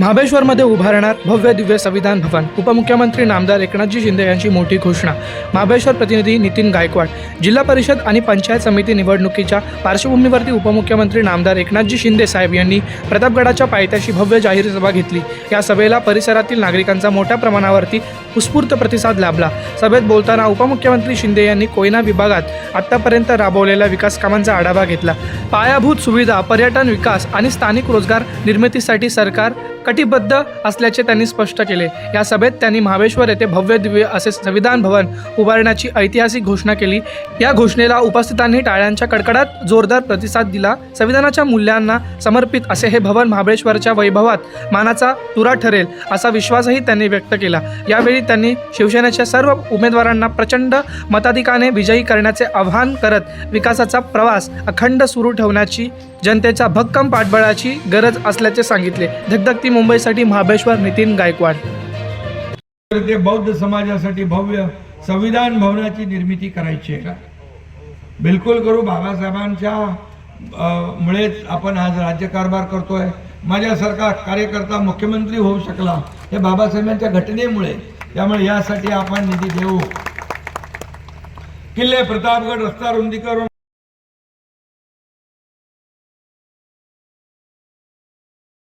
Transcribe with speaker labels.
Speaker 1: महाबळेश्वरमध्ये उभारणार भव्य दिव्य संविधान भवन. उपमुख्यमंत्री नामदार एकनाथजी शिंदे यांची मोठी घोषणा. महाबळेश्वर प्रतिनिधी नितीन गायकवाड. जिल्हा परिषद आणि पंचायत समिती निवडणुकीच्या पार्श्वभूमीवरती उपमुख्यमंत्री नामदार एकनाथजी शिंदे साहेब यांनी प्रतापगडाच्या पायथ्याशी भव्य जाहीर सभा घेतली. या सभेला परिसरातील नागरिकांचा मोठ्या प्रमाणावरती उत्स्फूर्त प्रतिसाद लाभला. सभेत बोलताना उपमुख्यमंत्री शिंदे यांनी कोयना विभागात आत्तापर्यंत राबवलेल्या विकास कामांचा आढावा घेतला. पायाभूत सुविधा पर्यटन विकास आणि स्थानिक रोजगार निर्मितीसाठी सरकार कटिबद्ध असल्याचे त्यांनी स्पष्ट केले. या सभेत त्यांनी महाबळेश्वर येथे भव्य दिव्य असे संविधान भवन उभारण्याची ऐतिहासिक घोषणा केली. या घोषणेला उपस्थितांनी टाळ्यांच्या कडकडात जोरदार प्रतिसाद दिला. संविधानाच्या मूल्यांना समर्पित असे हे भवन महाबळेश्वरच्या वैभवात मानाचा तुरा ठरेल असा विश्वासही त्यांनी व्यक्त केला. यावेळी त्यांनी शिवसेनेच्या सर्व उमेदवारांना प्रचंड मताधिकाने विजयी करण्याचे आवाहन करत विकासाचा प्रवास अखंड सुरू ठेवण्याची जनतेच्या भक्कम पाठबळाची गरज असल्याचे सांगितले. धगधगती मुंबईसाठी महाबळेश्वर नितीन गायकवाड.
Speaker 2: ते बौद्ध समाजासाठी भव्य संविधान भवनाची निर्मिती करायची आहे का? बिलकुल करू बाबासाहेबांच्या मुळेच आपण आज राज्यकारभार करतोय. माझ्यासारखा कार्यकर्ता मुख्यमंत्री होऊ शकला हे बाबासाहेबांच्या घटनेमुळे. त्यामुळे यासाठी आपण निधी देऊ. किल्ले प्रतापगड रस्ता रुंदीकरण